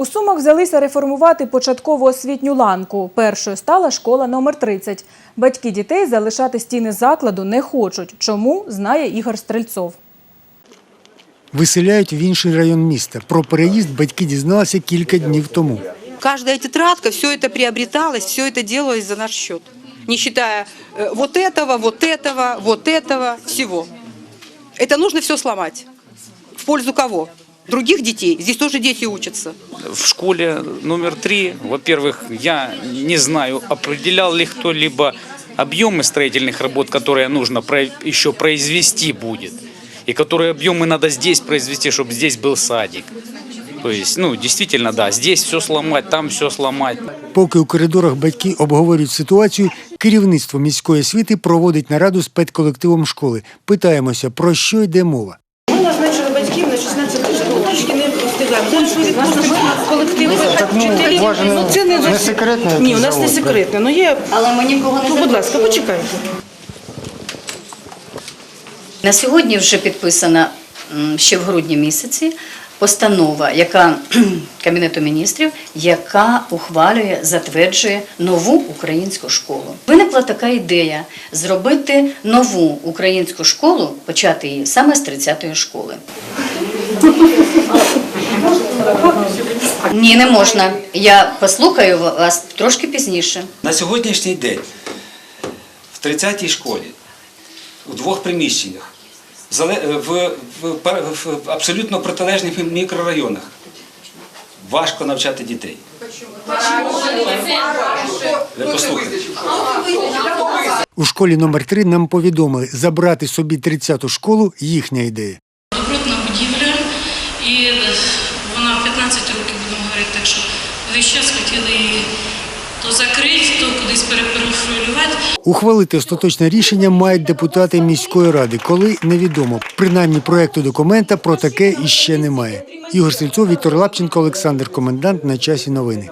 У Сумах взялися реформувати початкову освітню ланку. Першою стала школа номер 30. Батьки дітей залишати стіни закладу не хочуть. Чому, знає Ігор Стрельцов. Виселяють в інший район міста. Про переїзд батьки дізналися кілька днів тому. Каждая тетрадка, все это приобреталось, все это делалось за наш счет. Не считая э, вот этого, вот этого, вот этого, всего. Это нужно все сломать. В пользу кого? Других детей. Здесь тоже дети учатся. В школе номер три, во-первых, я не знаю, определял ли кто-либо объемы строительных работ, которые нужно про- еще произвести будет, и которые объемы надо здесь произвести, чтобы здесь был садик. То есть, ну, действительно, да, здесь все сломать, там все сломать. Поки у коридорах батьки обговорюють ситуацію, керівництво міської освіти проводить нараду з педколективом школи. Питаємося, про що йде мова. Ми назначили батьків на 16 число. Трішки не встигаємо. Що відпустимо колектив вчителів. Ну, це не, не секретне? Ні, у нас не секретне. Ну, є... Але ми нікого не Ну, будь ласка, почекайте. На сьогодні вже підписана ще в грудні місяці постанова, яка Кабінету міністрів, яка ухвалює, затверджує нову українську школу. Виникла така ідея зробити нову українську школу, почати її саме з 30-ї школи. Ні, не можна. Я послухаю вас трошки пізніше. На сьогоднішній день в 30-й школі у двох приміщеннях в, в, в абсолютно протилежних мікрорайонах важко навчати дітей. Ви послухайте. У школі номер 3 нам повідомили, забрати собі 30-ту школу їхня ідея. Добротна будівля, і вона 15 років, будемо говорити, так що весь час хотіли її то закрити, то кудись перепрофілювати. Ухвалити остаточне рішення мають депутати міської ради, коли невідомо. Принаймні проекту документа про таке іще немає. Ігор Сельцов, Віктор Лапченко, Олександр Комендант на часі новини.